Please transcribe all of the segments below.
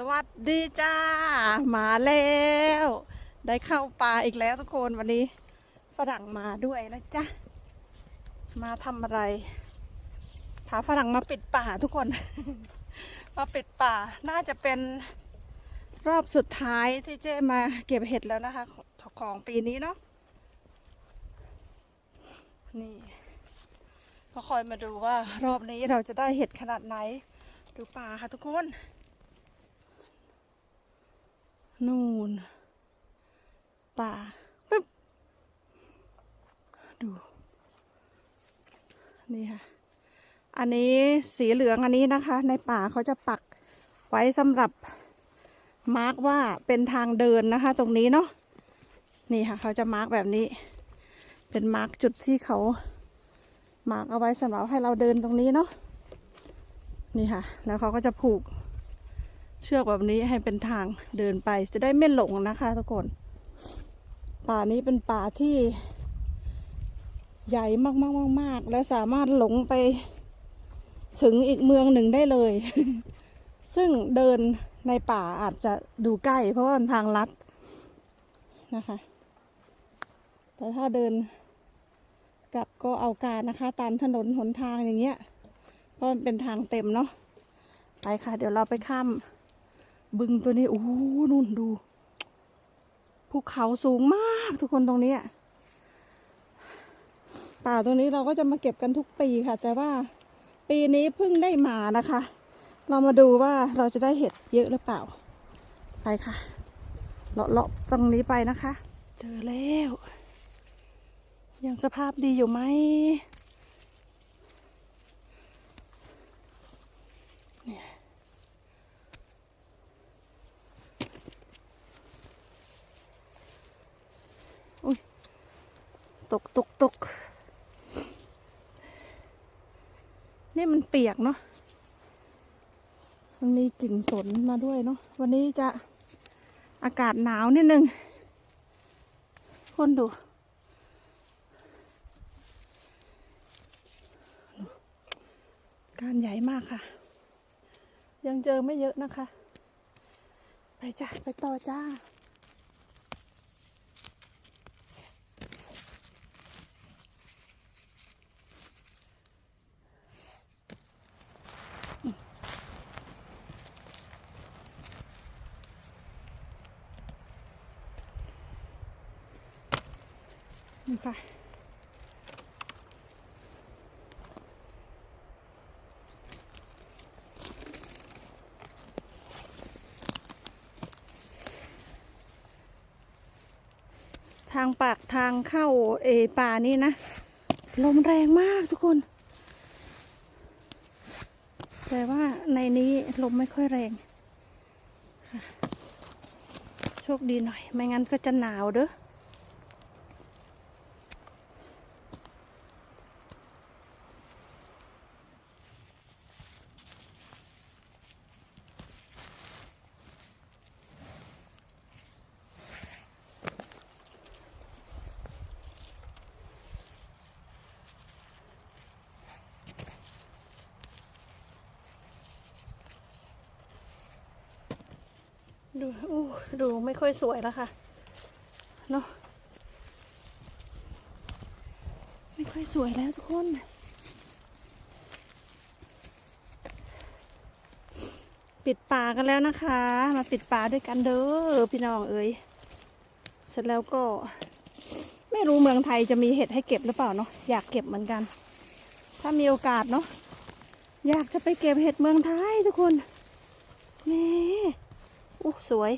สวัสดีจ้า มาแล้ว ได้เข้าป่าอีกแล้วทุกคนวันนี้ ฝรั่งมาด้วยนะจ๊ะ มาทำอะไร พาฝรั่งมาปิดป่าทุกคน มาปิดป่าน่าจะเป็นรอบสุดท้ายที่เจ๊มาเก็บเห็ดแล้วนะคะ ของของปีนี้เนาะนี่ก็คอยมาดูว่ารอบนี้เราจะได้เห็ดขนาดไหน ดูป่าค่ะทุกคน นู่นป่าปึ๊บดู นี่ค่ะ อันนี้สีเหลืองอันนี้นะคะ ในป่าเขาจะปักไว้สำหรับมาร์กว่าเป็นทางเดินนะคะ ตรงนี้เนาะนี่ค่ะ เขาจะมาร์กแบบนี้ เป็นมาร์กจุดที่เขามาร์กเอาไว้สำหรับให้เราเดินตรงนี้เนาะนี่ค่ะ แล้วเขาก็จะผูก เชือกแบบนี้ให้เป็นทางเดินไปจะได้ไม่หลงนะคะทุกคน ป่านี้เป็นป่าที่ใหญ่มากๆๆๆแล้วสามารถหลงไปถึงอีกเมืองหนึ่งได้เลย ซึ่งเดินในป่าอาจจะดูใกล้ เพราะว่ามันทางลัดนะคะ แต่ถ้าเดินกลับก็เอาการนะคะ ตามถนนหนทางอย่างเงี้ย เพราะมันเป็นทางเต็มเนาะ ไปค่ะ เดี๋ยวเราไปข้าม บึงตัวนี้โอ้นู่นดูภูเขาสูงมากทุกคนตรงนี้ป่าตรงนี้เราก็จะมาเก็บกันทุกปีค่ะ แต่ว่าปีนี้เพิ่งได้มานะคะ เรามาดูว่าเราจะได้เห็ดเยอะหรือเปล่า ไปค่ะเลาะๆตรงนี้ไปนะคะ เจอแล้ว ยังสภาพดีอยู่ไหม ตกตกตกนี่มันเปียกเนาะมันมีกลิ่นสนมาด้วยเนาะ วันนี้จะอากาศหนาวนิดนึง คนดู การใหญ่มากค่ะ ยังเจอไม่เยอะนะคะ ไปจ้ะ ไปต่อจ้า ค่ะ ทางปากทางเข้าเอป่านี่นะ ลมแรงมากทุกคน แต่ว่าในนี้ลมไม่ค่อยแรงโชคดีหน่อย ไม่งั้นก็จะหนาวเด้อ ดูอู้ดูไม่ค่อยสวยแล้วค่ะเนาะไม่ค่อยสวยแล้วทุกคนปิดป่ากันแล้วนะคะ มาปิดป่าด้วยกันเด้อพี่น้องเอ๋ยเสร็จแล้วก็ ไม่รู้เมืองไทยจะมีเห็ดให้เก็บหรือเปล่าเนาะอยากเก็บเหมือนกัน ถ้ามีโอกาสเนาะอยากจะไปเก็บเห็ดเมืองไทยทุกคนนี่ อู้สวย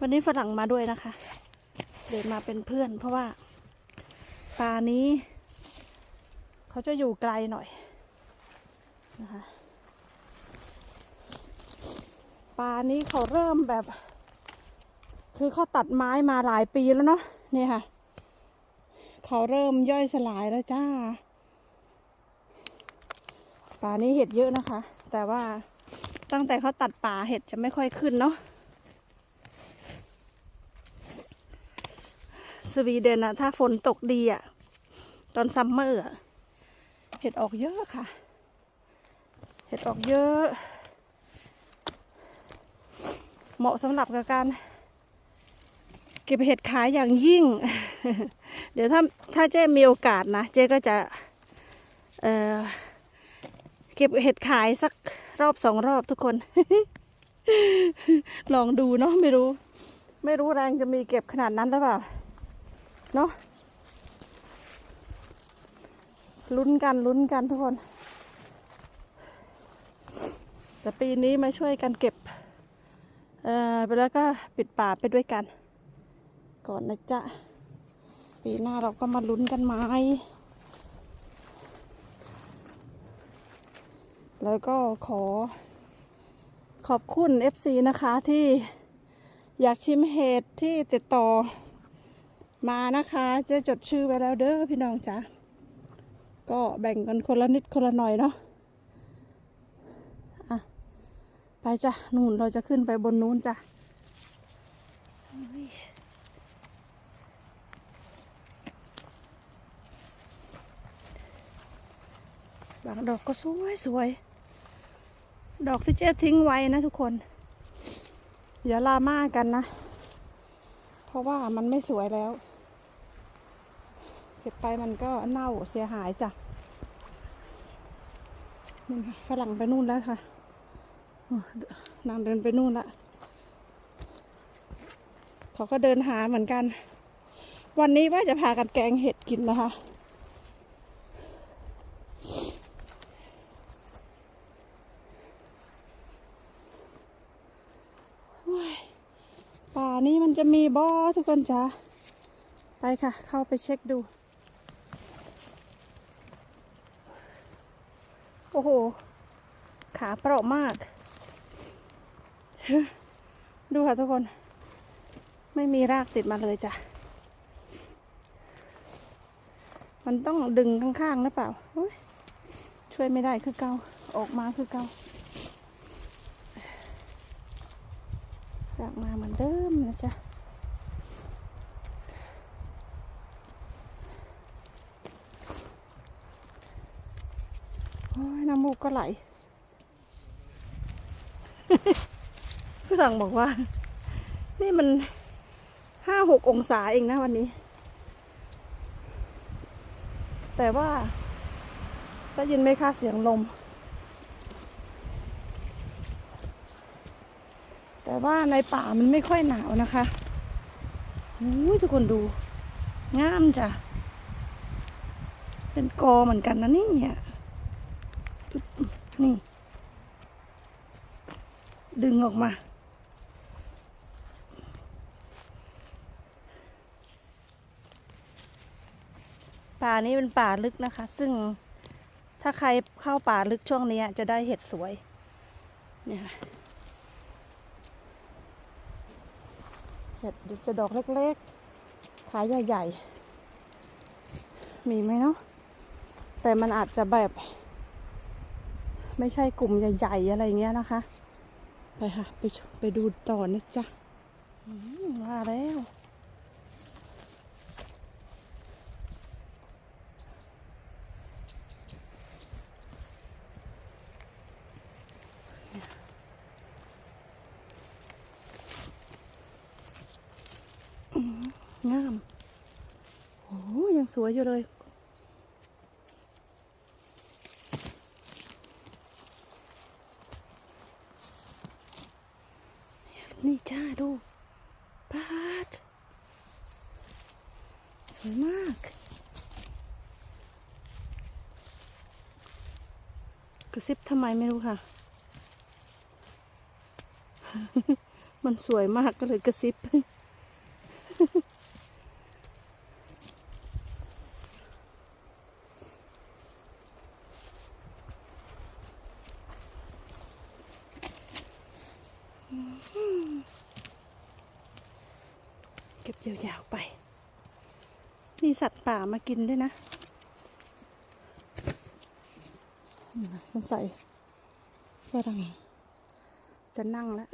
วันนี้ฝรั่งมาด้วยนะคะ เดินมาเป็นเพื่อน เพราะว่าป่านี้ เขาจะอยู่ไกลหน่อยนะคะป่านี้เขาเริ่มแบบ คือเขาตัดไม้มาหลายปีแล้วเนาะนี่ค่ะ เขาเริ่มย่อยสลายแล้วจ้าป่านี้เห็ดเยอะนะคะ แต่ว่า ตั้งแต่เขาตัดป่าเห็ดจะไม่ค่อยขึ้นเนาะสวีเดนอะถ้าฝนตกดีอะตอนซัมเมอร์อะเห็ดออกเยอะค่ะ เห็ดออกเยอะ เหมาะสำหรับกับการ เก็บเห็ดขายอย่างยิ่ง เดี๋ยวถ้าถ้าเจ๊มีโอกาสนะ เจ๊ก็จะ เอ่อ เก็บเห็ดขายสักรอบสองรอบทุกคน ลองดูเนาะไม่รู้ ไม่รู้แรงจะมีเก็บขนาดนั้นหรือเปล่าเนาะลุ้นกันลุ้นกันทุกคน แต่ปีนี้มาช่วยกันเก็บ เอ่อไปแล้วก็ปิดป่าไปด้วยกัน ก่อนนะจ๊ะ ปีหน้าเราก็มาลุ้นกันไหม แล้วก็ขอขอบคุณ FC นะคะที่อยากชิมเห็ดที่ติดต่อมานะคะ จะจดชื่อไว้แล้วเด้อพี่น้องจ้ะก็แบ่งกันคนละนิดคนละหน่อยเนาะอะไปจ้ะนู่นเราจะขึ้นไปบนนู้นจ้ะบางดอกก็สวยสวย ดอกที่เจ๊ทิ้งไว้นะทุกคน อย่าลาม่ากันนะ เพราะว่ามันไม่สวยแล้ว เก็บไปมันก็เน่าเสียหายจ้ะนู่ค่ะฝรั่งไปนู่นแล้วค่ะนางเดินไปนู่นละเขาก็เดินหาเหมือนกัน วันนี้ว่าจะพากันแกงเห็ดกินนะคะ นี้มันจะมีบ่อทุกคนจ้าไปค่ะ เข้าไปเช็คดู โอ้โห ขาเปราะมาก ดูค่ะทุกคน ไม่มีรากติดมาเลยจ้ะ มันต้องดึงข้างๆหรือเปล่า ช่วยไม่ได้คือเกาออกมาคือเกากลับมา เหมือนเดิมนะจ๊ะโอ้ยน้ำมูกก็ไหลฝรั่งบอกว่า นี่มันห้าหกองศาเองนะวันนี้ แต่ว่าได้ยินไหมคะเสียงลม แต่ว่าในป่ามันไม่ค่อยหนาวนะคะโอ้ยทุกคนดู งามจ้ะ เป็นกอเหมือนกันนะนี่เนี่ยนี่ ดึงออกมา ป่านี้เป็นป่าลึกนะคะ ซึ่งถ้าใครเข้าป่าลึกช่วงนี้จะได้เห็ดสวย เนี่ยค่ะ เห็ดจะดอกเล็กๆ ขายใหญ่ๆ มีไหมเนาะ แต่มันอาจจะแบบ ไม่ใช่กลุ่มใหญ่ๆ อะไรเงี้ยนะคะ ไปค่ะ ไปไปดูต่อนะจ๊ะมว่าแล้ว งาม โอ้ยังสวยอยู่เลยนี่จ้าดูปาดสวยมาก กระซิบทำไมไม่รู้ค่ะ มันสวยมากก็เลยกระซิบ เก็บยาวๆไป มีสัตว์ ป่ามากินด้วยนะอืมสงสัยฝรั่งจะนั่งแล้ว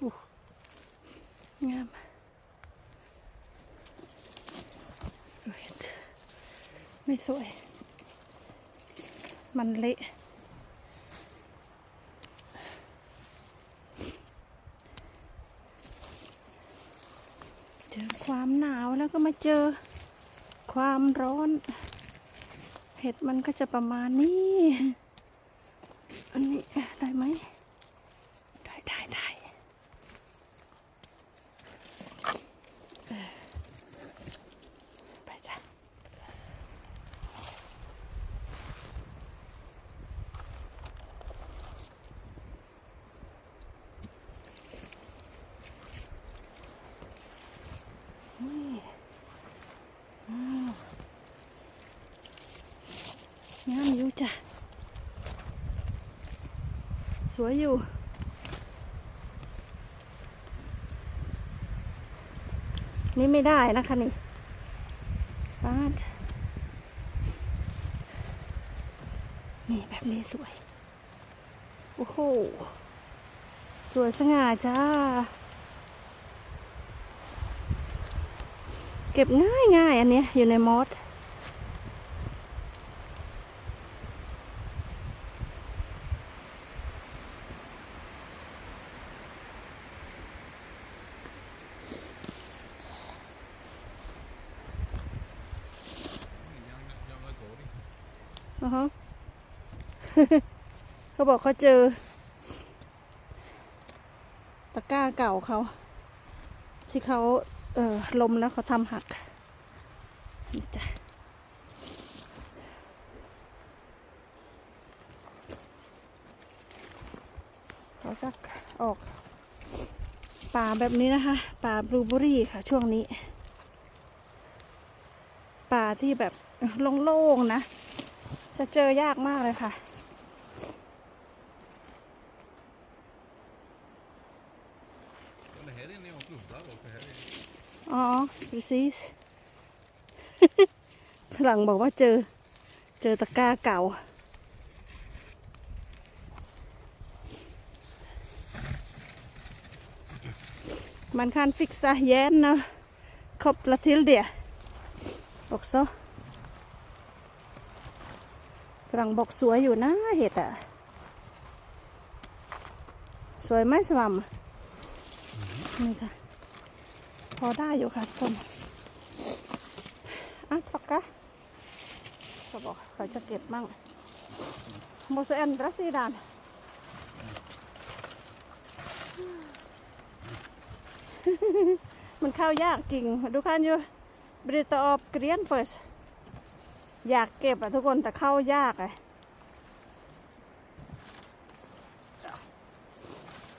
อู้งามดูเห็ดไม่สวย มันเละ เจอความหนาวแล้ว ก็มาเจอความร้อน เห็ดมันก็จะประมาณนี้ อันนี้ได้ไหม ได้ได้ได้เออไปจ้ะ นี่อ้าวงามอยู่ จ้ะ สวยอยู่ นี่ไม่ได้นะคะนี่ป้าดนี่แบบนี้สวย โอ้โห สวยสง่าจ้า เก็บง่ายง่ายอันเนี้ยอยู่ในมอส อือฮะ เขาบอกเขาเจอ ตะกร้าเก่าเขา ที่เขาเออลมแล้วเขาทำหักนี่จ้ะเขาจะออกป่าแบบนี้นะคะ ป่าบลูเบอรี่ค่ะ ช่วงนี้ ป่าที่แบบโล่งๆนะ จะเจอยากมากเลยค่ะ อ๋อ precis ฝรั่งบอกว่าเจอ เจอตะกร้าเก่า Man kan fixa igen och koppla till det också ฝรั่งบอกสวยอยู่นะเห็ดอะ สวยไหมสวัมนี่ค่ะ พอได้อยู่ค่ะทุกคนอะปากกะเขาบอกเขาจะเก็บมั่งโมเสนรัสซีดานมันเข้ายากจริง ดูคันอยู่บริตออบเกรียนเฟิร์สอยากเก็บอะทุกคนแต่เข้ายากอะ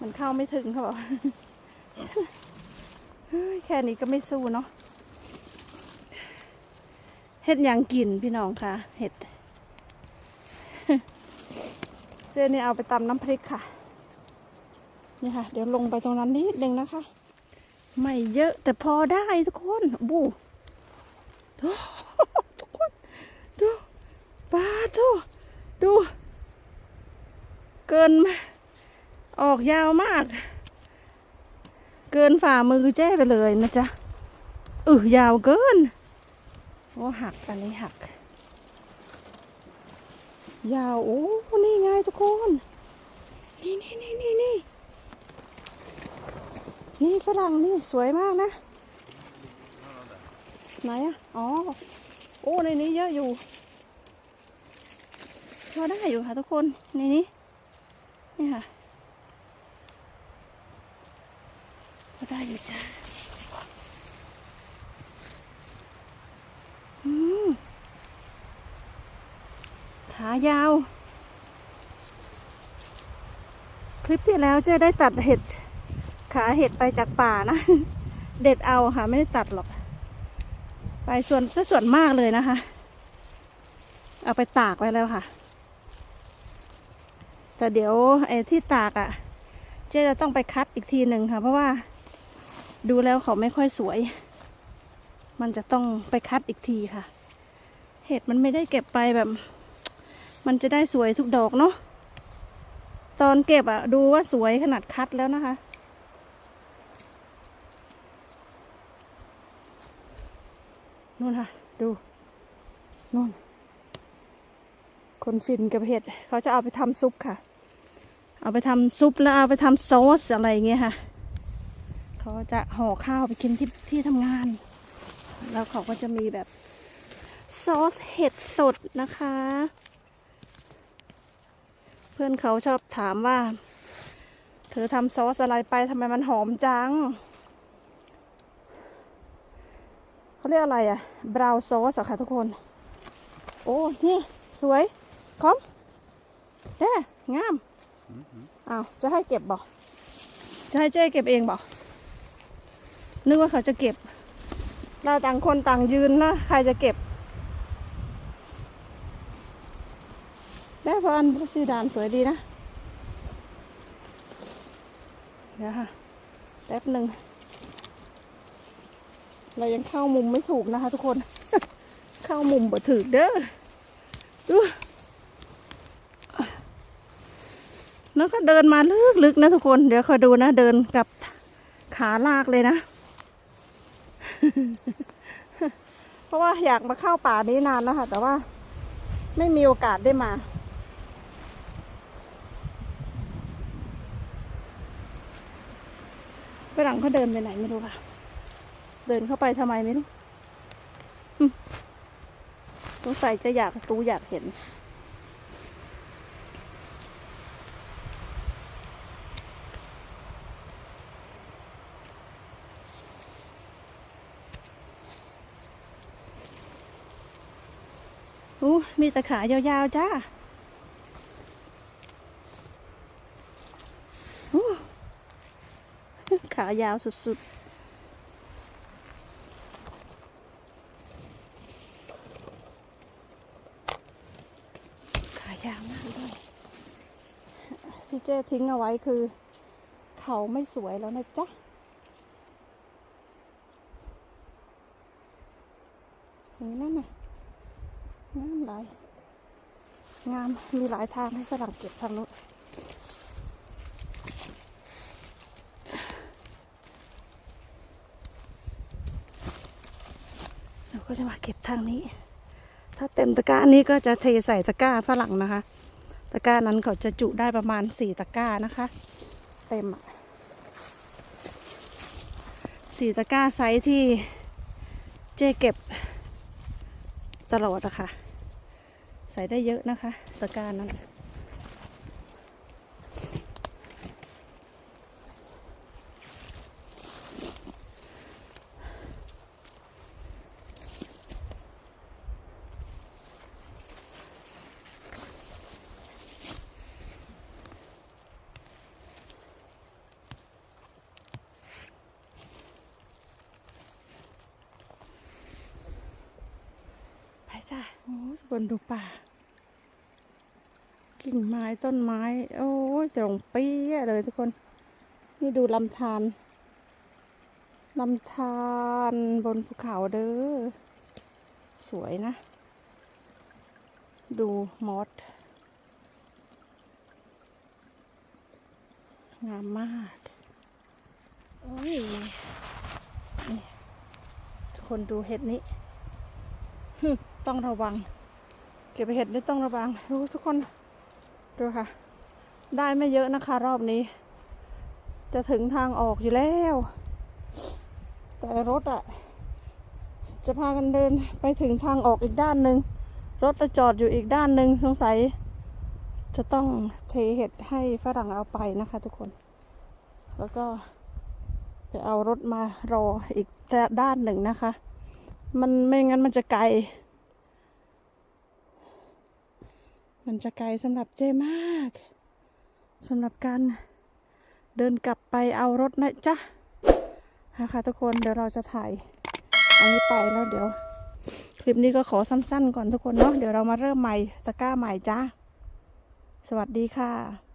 มันเข้าไม่ถึงเขาบอก แค่นี้ก็ไม่สู้เนาะเห็ดยังกินพี่น้องค่ะ เห็ด เจนี่เอาไปตำน้ำพริกค่ะ นี่ค่ะ เดี๋ยวลงไปตรงนั้นนิดนึงนะคะ ไม่เยอะแต่พอได้ทุกคนบูดูทุกคนดูปลาทูดู เกินมออกยาวมาก เกินฝ่ามือเจ้ไปเลยนะจ๊ะอือยาวเกินโอ้หักอันนี้หัก ยาวโอ้นี่ไงทุกคน นี่นี่นี่นี่นี่นี่ฝรั่งนี่สวยมากนะ ไหนอะอ๋อ โอ้ในนี้เยอะอยู่พอได้อยู่ค่ะทุกคนในนี้นี่ค่ะ ก็ได้ อยู่จ้าอืมขายาว คลิปที่แล้วเจะได้ตัดเห็ด ขาเห็ดไปจากป่านะ เด็ดเอาค่ะ ไม่ได้ตัดหรอก ไปส่วนซะส่วนมากเลยนะคะ เอาไปตากไว้แล้วค่ะ แต่เดี๋ยวไอ้ที่ตากอะ่ะ เจ๊จะต้องไปคัดอีกทีหนึ่งค่ะ เพราะว่า ดูแล้วเขาไม่ค่อยสวย มันจะต้องไปคัดอีกทีค่ะ เห็ดมันไม่ได้เก็บไปแบบ มันจะได้สวยทุกดอกเนาะตอนเก็บอะดูว่าสวยขนาดคัดแล้วนะคะ นู่นค่ะ ดูนู่น คนฟินกับเห็ด เขาจะเอาไปทำซุปค่ะ เอาไปทำซุปแล้วเอาไปทำซอสอะไรเงี้ยค่ะ เขาจะห่อข้าวไปกินที่ที่ทำงาน แล้วเขาก็จะมีแบบซอสเห็ดสดนะคะ เพื่อนเขาชอบถามว่า เธอทำซอสอะไรไปทำไมมันหอมจัง เขาเรียกอะไรอะบราวน์ซอสอะค่ะทุกคน โอ้ นี่ สวย คอมเด้งามอ้าวจะให้เก็บบ่จะให้เจ๊เก็บเองบ่ นึกว่าเขาจะเก็บ เราต่างคนต่างยืนนะ ใครจะเก็บ ได้พราะอันสีดานสวยดีนะ เดี๋ยวค่ะ แป๊บหนึ่ง เรายังเข้ามุมไม่ถูกนะคะทุกคน เข้ามุมบ่ถึกเด้อ ดูแล้วก็เดินมาลึกๆนะทุกคน เดี๋ยวคอยดูนะ เดินกับขาลากเลยนะ เพราะว่าอยากมาเข้าป่านี้นานแล้วค่ะ แต่ว่าไม่มีโอกาสได้มาฝรั่งเขาเดินไปไหนไม่รู้ค่ะ เดินเข้าไปทำไมไม่รู้สงสัยจะอยากรู้อยากเห็น อู้มีแต่ขายาวๆจ้าอู้ขายาวสุดๆ ขายาวมากเลยที่เจ๊ทิ้งเอาไว้คือ เขาไม่สวยแล้วนะจ๊ะอย่างนั้นน่ะ งามหลงามมีหลายทางให้ฝรั่งเก็บทางนู้นเราก็จะมาเก็บทางนี้ ถ้าเต็มตะกร้านี้ก็จะเทใส่ตะกร้าฝรั่งนะคะ ตะกร้านั้นเขาจะจุได้ประมาณสี่ตะกร้านะคะ เต็มอะสี่ตะกร้าไซส์ที่เจ๊เก็บตลอดอะค่ะ ใส่ได้เยอะนะคะตะกร้านั้น ไปจ้ะโอ้ยบนดูป่า กิ่งไม้ต้นไม้ โอ้ยตรงเปี้ยเลยทุกคน นี่ดูลำธารลำธารบนภูเขาเด้อ สวยนะ ดูมอสงามมาก โอ้ยนี่ทุกคนดูเห็ดนี้ ต้องระวัง เก็บเห็ดนี่ต้องระวัง รู้ทุกคน ดูค่ะ ได้ไม่เยอะนะคะ รอบนี้ จะถึงทางออกอยู่แล้ว แต่รถอะจะพากันเดินไปถึงทางออกอีกด้านหนึ่งรถจะจอดอยู่อีกด้านหนึ่งสงสัย จะต้องเทเห็ดให้ฝรั่งเอาไปนะคะ ทุกคน แล้วก็ไปเอารถมารออีกด้านหนึ่งนะคะ มันไม่งั้นมันจะไกล มันจะไกลสำหรับเจมากสำหรับการเดินกลับไปเอารถนะจ๊ะนะคะทุกคนเดี๋ยวเราจะถ่ายอันนี้ไปแล้วเดี๋ยว คลิปนี้ก็ขอสั้นๆ ก่อนทุกคนเนาะเดี๋ยวเรามาเริ่มใหม่ตะกร้าใหม่จ้าสวัสดีค่ะ